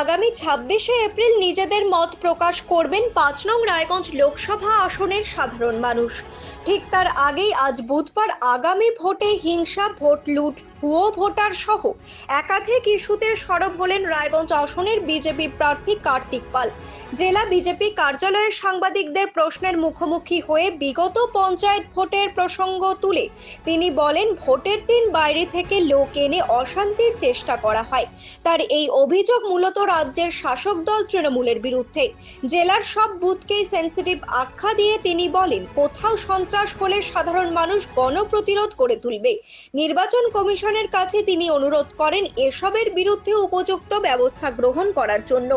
আগামী ছাব্বিশে এপ্রিল নিজেদের মত প্রকাশ করবেন পাঁচ নং রায়গঞ্জ লোকসভা আসনের সাধারণ মানুষ। ঠিক তার আগেই আজ বুধবার আগামী ভোটে হিংসা, ভোট লুট ভুয়ো ভোটার সহ একাধিক ইস্যুতে সরব হলেন রায়গঞ্জ আসনের বিজেপি প্রার্থী কার্তিক পাল। জেলা বিজেপি কার্যালয়ে সাংবাদিকদের প্রশ্নের মুখোমুখি হয়ে বিগত পঞ্চায়েত ভোটের প্রসঙ্গ তুলে তিনি বলেন, ভোটের দিন বাইরে থেকে লোক এনে অশান্তির চেষ্টা করা হয়। তার এই অভিযোগ মূলত রাজ্যের শাসক দল তৃণমূলের বিরুদ্ধে। জেলার সব বুথকেই সেন্সিটিভ আখ্যা দিয়ে তিনি বলেন, কোথাও সন্ত্রাস হলে সাধারণ মানুষ গণপ্রতিরোধ করে তুলবে। নির্বাচন কমিশনের কাছে তিনি অনুরোধ করেন এসবের বিরুদ্ধে উপযুক্ত ব্যবস্থা গ্রহণ করার জন্য।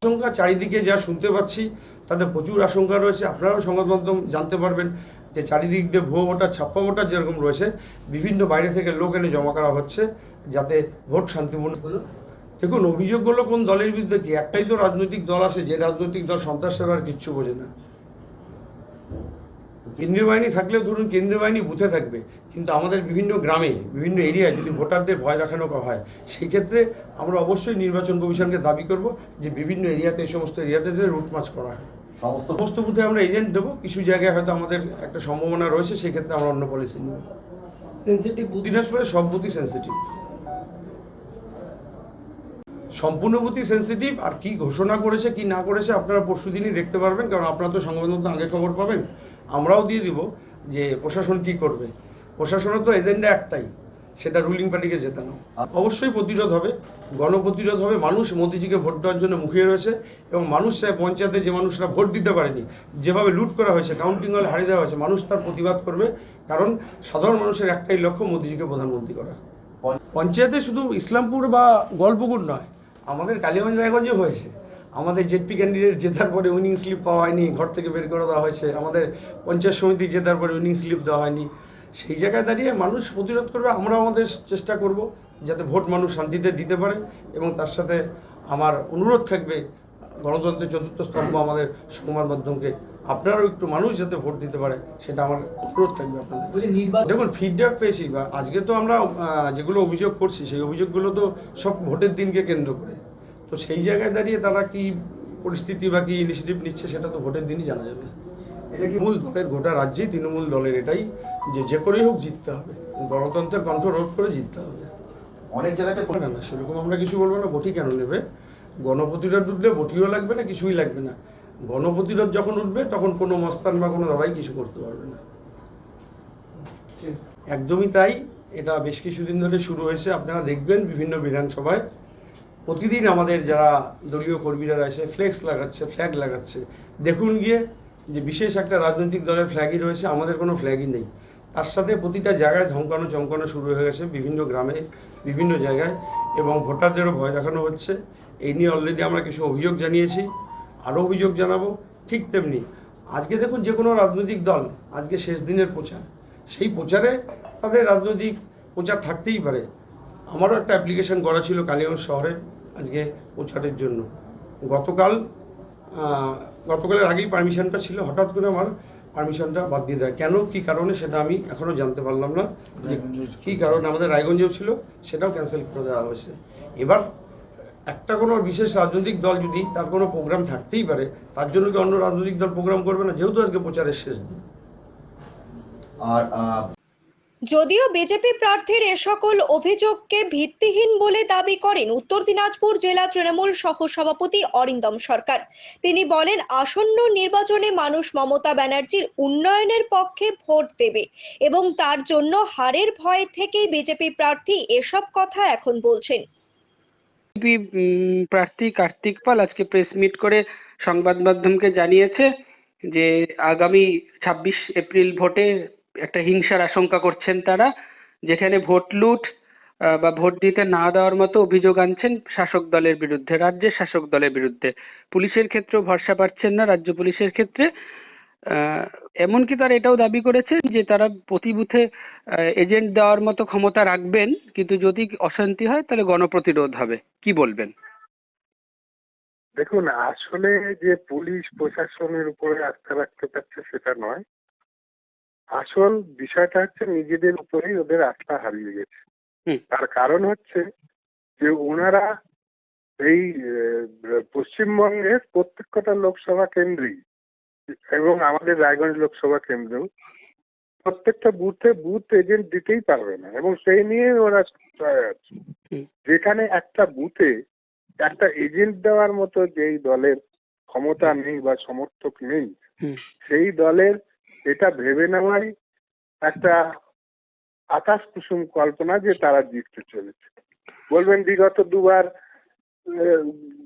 আশঙ্কা চারিদিকে যা শুনতে পাচ্ছি, তাতে প্রচুর আশঙ্কা রয়েছে। আপনারাও সংবাদ মাধ্যম জানতে পারবেন যে চারিদিক দিয়ে ভুয়ো ভোটার ছাপ্পা ভোটার যেরকম রয়েছে, বিভিন্ন বাইরে থেকে লোক এনে জমা করা হচ্ছে যাতে ভোট শান্তিপূর্ণ হলো। দেখুন, অভিযোগগুলো কোন দলের বিরুদ্ধে কি? একটাই তো রাজনৈতিক দল আছে, যে রাজনৈতিক দল সন্ত্রাস সেবার কিচ্ছু বোঝে না। কেন্দ্রীয় বাহিনী থাকলেও ধরুন কেন্দ্রীয় বাহিনী বুথে থাকবে কিন্তু আমাদের বিভিন্ন গ্রামে বিভিন্ন এরিয়ায় যদি ভোটারদের ভয় দেখানো হয় সেই ক্ষেত্রে আমরা অবশ্যই নির্বাচন কমিশনকে দাবি করব যে বিভিন্ন এরিয়াতে এই সমস্ত এরিয়াতে রুট মার্চ করা হয়। সমস্ত বুথে আমরা এজেন্ট দেবো কিছু জায়গায় হয়তো আমাদের একটা সম্ভাবনা রয়েছে সেক্ষেত্রে আমরা অন্য পলিসি নেব। সেন্সিটিভ বুথ দিনাজপুরে সব বুথই সেন্সিটিভ সম্পূর্ণ বুথই সেন্সিটিভ আর কি ঘোষণা করেছে কি না করেছে আপনারা পরশু দিনই দেখতে পারবেন কারণ আপনারা তো সংবাদ মাধ্যমে আগে খবর পাবেন। আমরাও দিয়ে দিব যে প্রশাসন কি করবে। প্রশাসনের তো এজেন্ডা একটাই সেটা রুলিং পার্টিকে জেতানো। অবশ্যই প্রতিরোধ হবে গণপ্রতিরোধ হবে মানুষ মোদিজিকে ভোট দেওয়ার জন্য মুখিয়ে রয়েছে এবং মানুষ চায় পঞ্চায়েতে যে মানুষরা ভোট দিতে পারেনি যেভাবে লুট করা হয়েছে কাউন্টিং হলে হারিয়ে দেওয়া হয়েছে মানুষ তার প্রতিবাদ করবে কারণ সাধারণ মানুষের একটাই লক্ষ্য মোদিজিকে প্রধানমন্ত্রী করা। পঞ্চায়েতে শুধু ইসলামপুর বা গল্পগুর নয় আমাদের কালীগঞ্জ রায়গঞ্জে হয়েছে। আমাদের জেডপি ক্যান্ডিডেট জেতার পরে উইনিং স্লিপ পাওয়া হয়নি ঘর থেকে বের করে দেওয়া হয়েছে। আমাদের পঞ্চায়েত সমিতি জেতার পরে উইনিং স্লিপ দেওয়া হয়নি। সেই জায়গায় দাঁড়িয়ে মানুষ প্রতিরোধ করবে আমরাও আমাদের চেষ্টা করব যাতে ভোট মানুষ শান্তিতে দিতে পারে এবং তার সাথে আমার অনুরোধ থাকবে গণতন্ত্রের চতুর্থ স্তম্ভ আমাদের সংবাদ মাধ্যমকে আপনারাও একটু মানুষ যাতে ভোট দিতে পারে সেটা আমার অনুরোধ থাকবে আপনাদের দেখুন ফিডব্যাক পেয়েছি বা আজকে তো আমরা যেগুলো অভিযোগ করছি সেই অভিযোগগুলো তো সব ভোটের দিনকে কেন্দ্র করে। তো সেই জায়গায় দাঁড়িয়ে তারা কি পরিস্থিতি বা কি ইনিশিয়েটিভ নিচ্ছে সেটা তো ভোটের দিনই জানা যাবে। এটা কি মূল দলের গোটা রাজ্যেই তৃণমূল দলের এটাই? যে যে করেই হোক জিততে হবে। গণতন্ত্রের কণ্ঠ রোধ করে জিততে হবে। অনেক জায়গাতে না না সেরকম আমরা কিছু বলব না। ভোটই কেন নেবে? গণপ্রতিরোধ উঠলে ভোটিও লাগবে না কিছুই লাগবে না। গণপ্রতিরোধ যখন উঠবে তখন কোনো মস্তান বা কোনো দাবাই কিছু করতে পারবে না। একদমই তাই। এটা বেশ কিছুদিন ধরে শুরু হয়েছে। আপনারা দেখবেন বিভিন্ন বিধানসভায়। প্রতিদিন আমাদের যারা দলীয় কর্মীরা রয়েছে ফ্লেক্স লাগাচ্ছে ফ্ল্যাগ লাগাচ্ছে, দেখুন গিয়ে যে বিশেষ একটা রাজনৈতিক দলের ফ্ল্যাগই রয়েছে, আমাদের কোনো ফ্ল্যাগই নেই। তার সাথে প্রতিটা জায়গায় ধমকানো চমকানো শুরু হয়ে গেছে, বিভিন্ন গ্রামে, বিভিন্ন জায়গায়, এবং ভোটারদেরও ভয় দেখানো হচ্ছে। এই নিয়ে অলরেডি আমরা কিছু অভিযোগ জানিয়েছি, আরও অভিযোগ জানাব, ঠিক তেমনি আজকে দেখুন যে কোনো রাজনৈতিক দল আজকে শেষ দিনের প্রচার। সেই প্রচারে তাদের রাজনৈতিক প্রচার থাকতেই পারে। আমারও একটা অ্যাপ্লিকেশন করা ছিল কালীগঞ্জ শহরে। আজকে প্রচারের জন্য। গতকাল গতকালের আগেই পারমিশনটা ছিল হঠাৎ করে আমার পারমিশনটা বাদ দিয়ে দেয়। কেন কি কারণে সেটা আমি এখনও জানতে পারলাম না। যে কী কারণে আমাদের রায়গঞ্জেও ছিল সেটাও ক্যান্সেল করে দেওয়া হয়েছে। এবার একটা কোনো বিশেষ রাজনৈতিক দল যদি তার কোনো প্রোগ্রাম থাকতেই পারে তার জন্য কি অন্য রাজনৈতিক দল প্রোগ্রাম করবে না? যেহেতু আজকে প্রচারের শেষ দিন। আর যদিও বিজেপি প্রার্থীর এ সকল অভিযোগকে ভিত্তিহীন বলে দাবি করেন উত্তর দিনাজপুর জেলা তৃণমূল সহ সভাপতি অরিন্দম সরকার। তিনি বলেন, আসন্ন নির্বাচনে মানুষ মমতা ব্যানার্জির উন্নয়নের পক্ষে ভোট দেবে এবং তার জন্য হারের ভয় থেকেই বিজেপি প্রার্থী এসব কথা এখন বলছেন। বিজেপি প্রার্থী কার্তিক পাল আজকে প্রেস মিট করে সংবাদ মাধ্যমকে জানিয়েছে যে আগামী ছাব্বিশ এপ্রিল ভোটে একটা হিংসার আশঙ্কা করছেন তারা, যেখানে ভোট লুট বা ভোট দিতে না দেওয়ার মতো অভিযোগ আনছেন শাসক দলের বিরুদ্ধে, রাজ্যের শাসক দলের বিরুদ্ধে। পুলিশের ক্ষেত্রেও ভরসা পাচ্ছেন না রাজ্য পুলিশের ক্ষেত্রে। এমনকি তারা এটাও দাবি করেছেন যে তারা প্রতি বুথে এজেন্ট দেওয়ার মতো ক্ষমতা রাখবেন, কিন্তু যদি অশান্তি হয় তাহলে গণপ্রতিরোধ হবে। কি বলবেন? দেখুন, আসলে যে পুলিশ প্রশাসনের উপরে আস্থা রাখতে পারছে সেটা নয়। আসল বিষয়টা হচ্ছে নিজেদের উপরেই ওদের আস্থা হারিয়ে গেছে। তার কারণ হচ্ছে যে ওনারা এই পশ্চিমবঙ্গের প্রত্যেকটা লোকসভা কেন্দ্রেই এবং আমাদের রায়গঞ্জ লোকসভা কেন্দ্রেও প্রত্যেকটা বুথে বুথ এজেন্ট দিতেই পারবে না এবং সেই নিয়ে ওরা আছে। যেখানে একটা বুথে একটা এজেন্ট দেওয়ার মতো যেই দলের ক্ষমতা নেই বা সমর্থক নেই সেই দলের এটা ভেবে নেওয়াই একটা আকাশ কুসুম কল্পনা যে তারা জিততে চলেছে। বলবেন বিগত দুবার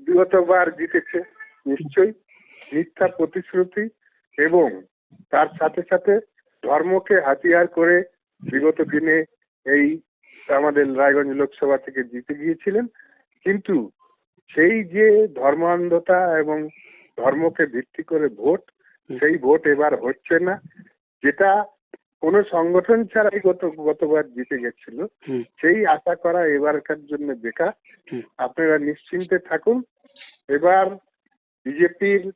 বিগতবার জিতেছে, নিশ্চয়ই মিথ্যা প্রতিশ্রুতি এবং তার সাথে সাথে ধর্মকে হাতিয়ার করে বিগত দিনে এই আমাদের রায়গঞ্জ লোকসভা থেকে জিতে গিয়েছিলেন। কিন্তু সেই যে ধর্মান্ধতা এবং ধর্মকে ভিত্তি করে ভোট সেই ভোট এবার হচ্ছে না। যেটা কোনো সংগঠন ছাড়াই গত গতবার জিতে গেছিল সেই আশা করা এবারকার জন্য বেকার। আপনারা নিশ্চিন্তে থাকুন। এবার বিজেপির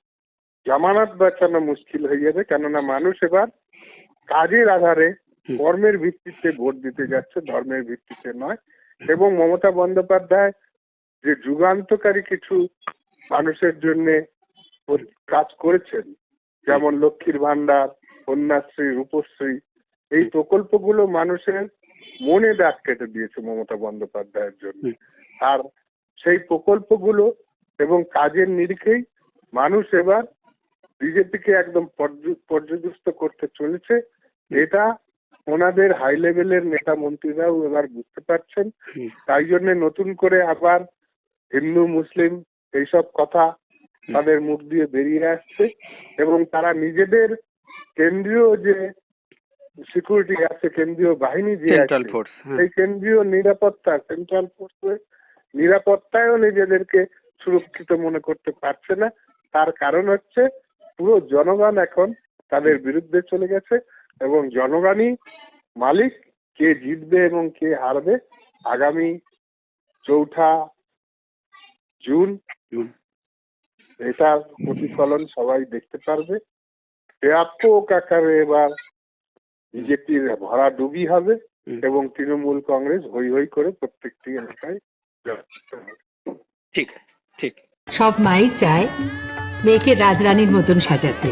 জামানত বাঁচানো মুশকিল হয়ে যাবে কেননা মানুষ এবার কাজের আধারে। কর্মের ভিত্তিতে ভোট দিতে যাচ্ছে ধর্মের ভিত্তিতে নয়। এবং মমতা বন্দ্যোপাধ্যায় যে যুগান্তকারী কিছু মানুষের জন্য কাজ করেছেন যেমন লক্ষ্মীর ভান্ডার কন্যাশ্রী রূপশ্রী এই প্রকল্পগুলো মানুষের মনে দাগ কেটে দিয়েছে মমতা বন্দ্যোপাধ্যায়ের জন্য। আর সেই প্রকল্পগুলো এবং কাজের নিরিখেই মানুষ এবার বিজেপিকে একদম পর্য- পর্যদস্ত করতে চলেছে। এটা ওনাদের হাই লেভেলের নেতা মন্ত্রীরাও এবার বুঝতে পারছেন। তাই জন্য নতুন করে আবার হিন্দু মুসলিম এইসব কথা তাদের মুখ দিয়ে বেরিয়ে আসছে এবং তারা নিজেদের কেন্দ্রীয় যে সিকিউরিটি আছে কেন্দ্রীয় বাহিনী যে আছে সেই কেন্দ্রীয় নিরাপত্তা সেন্ট্রাল ফোর্সের নিরাপত্তায়ও নিজেদেরকে সুরক্ষিত মনে করতে পারছে না। তার কারণ হচ্ছে পুরো জনগণ এখন তাদের বিরুদ্ধে চলে গেছে এবং জনগণই মালিক কে জিতবে এবং কে হারবে আগামী চৌঠা জুন। এটার প্রতিফলন সবাই দেখতে পারবে। ব্যাপক আকারে এবার বিজেপির ভরা ডুবি হবে এবং তৃণমূল কংগ্রেস হই হই করে প্রত্যেকটি এলাকায় ঠিক আছে ঠিক। সব মাই চায় মেয়েকে রাজরানীর মতন সাজাতে।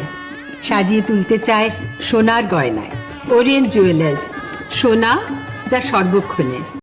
সাজিয়ে তুলতে চায় সোনার গয়নায়। ওরিয়েন্ট জুয়েলার্স সোনা যা সর্বক্ষণের।